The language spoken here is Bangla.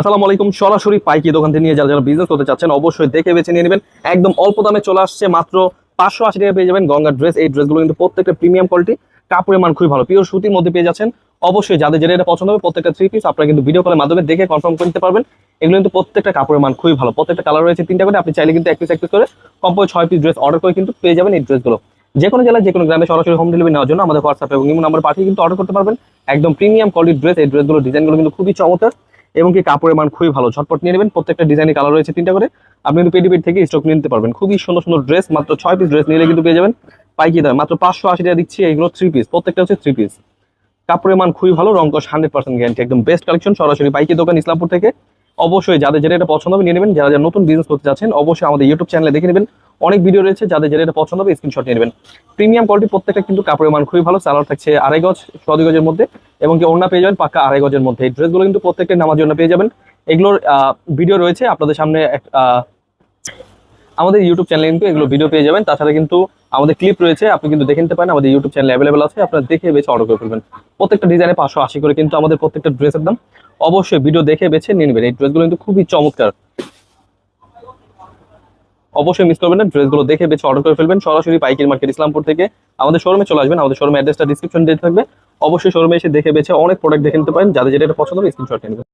আসসালামু আলাইকুম। সরাসরি পাইকি দোকান থেকে নিয়ে যারা যারা বিজনেস করতে চাচ্ছেন, অবশ্যই দেখে বেছে নিয়ে নেবেন। একদম অল্প দামে চলে আসছে মাত্র পাঁচশো আশি টাকা পেয়ে যাবেন গঙ্গার ড্রেস এই ড্রেসগুলো কিন্তু প্রত্যেকটা প্রিমিয়াম কোয়ালিটি কাপড়ের মান খুবই ভালো। পিওর সুতির মধ্যে পেয়ে যাচ্ছেন। অবশ্যই যাদের যেটা এটা পছন্দ হবে প্রত্যেকটা থ্রি পিস আপনারা কিন্তু ভিডিও কলের মাধ্যমে দেখে কনফার্ম করতে পারবেন। এগুলো কিন্তু প্রত্যেকটা কাপড়ের মান খুবই ভালো। প্রত্যেকটা কালার রয়েছে তিনটা করে। আপনি চাইলে কিন্তু এক পিস এক পিস করে কম্পোজ ছয় পিস ড্রেস অর্ডার করে কিন্তু পেয়ে যাবেন এই ড্রেসগুলো যে কোনো জেলায়, যে কোনো গ্রামে সরাসরি হোম ডেলিভারি নেওয়ার জন্য আমাদের হোয়াটসঅ্যাপ এবং ইমো নাম্বার পাঠিয়ে কিন্তু অর্ডার করতে পারবেন। একদম প্রিমিয়াম কোয়ালিটির ড্রেস এই ড্রেসগুলো ডিজাইনগুলো কিন্তু খুবই চমৎকার। এবং কি কাপড়ের মান খুবই ভালো। ঝটপট নিয়ে নেবেন, প্রত্যেকটা ডিজাইনের কালার রয়েছে তিনটা করে। আপনি কিন্তু পেডিপেড থেকে স্টক নিতে পারবেন। খুবই সুন্দর সুন্দর ড্রেস মাত্র ছয় পিস ড্রেস নিলে কিন্তু পেয়ে যাবেন। পাইকি দাম, মাত্র পাঁচশো আশি টাকা দিচ্ছি এইগুলো থ্রি পিস প্রত্যেকটা হচ্ছে থ্রি পিস কাপড়ের মান খুবই ভালো রঙ্কশ হান্ড্রেড পার্সেন্ট গ্যারান্টি একদম বেস্ট কালেকশন সরাসরি পাইকি দোকান ইসলামপুর থেকে। অবশ্যই যাদের যেটা এটা পছন্দ হবে নিয়ে নেবেন। যারা যারা নতুন বিজনেস করতে যাচ্ছেন, অবশ্যই আমাদের ইউটিউব চ্যানেলে দেখে নেবেন। অনেক ভিডিও রয়েছে, যাদের যেটা এটা পছন্দ হবে স্ক্রিনশট নিয়ে নেবেন। প্রিমিয়াম কোয়ালিটি প্রত্যেকটা কিন্তু কাপড়ের মান খুবই ভালো সালোয়ার থাকছে আড়াই গজ সদ গজের মধ্যে। এবং কি ওড়না পেয়ে যাবেন পাক্কা আড়াই গজের মধ্যে। এই ড্রেসগুলো কিন্তু প্রত্যেকটা নামার জন্য পেয়ে যাবেন। এগুলোর ভিডিও রয়েছে, আপনাদের সামনে আমাদের ইউটিউব চ্যানেলে কিন্তু এগুলো ভিডিও পেয়ে যাবেন। তাছাড়া কিন্তু আমাদের ক্লিপ রয়েছে, আপনি কিন্তু দেখে নিতে পারেন। আমাদের ইউটিউব চ্যানেল অ্যাভেলেবেল আছে, আপনারা দেখে বেছে অর্ডার করে ফেলবেন। প্রত্যেকটা ডিজাইনে পাঁচশো আশি করে কিন্তু আমাদের প্রত্যেকটা ড্রেসের দাম অবশ্যই ভিডিও দেখে বেছে নিয়ে নেবেন। এই ড্রেসগুলো কিন্তু খুবই চমৎকার। অবশ্যই মিস করবেন না ড্রেসগুলো দেখে বেছে অর্ডার করে ফেলবেন। সরাসরি পাইকির মার্কেট ইসলামপুর থেকে আমাদের শোরুমে চলে আসবেন। আমাদের শোরুমে অ্যাড্রেসটা ডিসক্রিপশন দিয়ে থাকবে। অবশ্যই শোরুমে এসে দেখে বেছে অনেক প্রোডাক্ট দেখে নিতে পারেন। যাদের যেটা পছন্দ হবে স্ক্রিনশট নিয়ে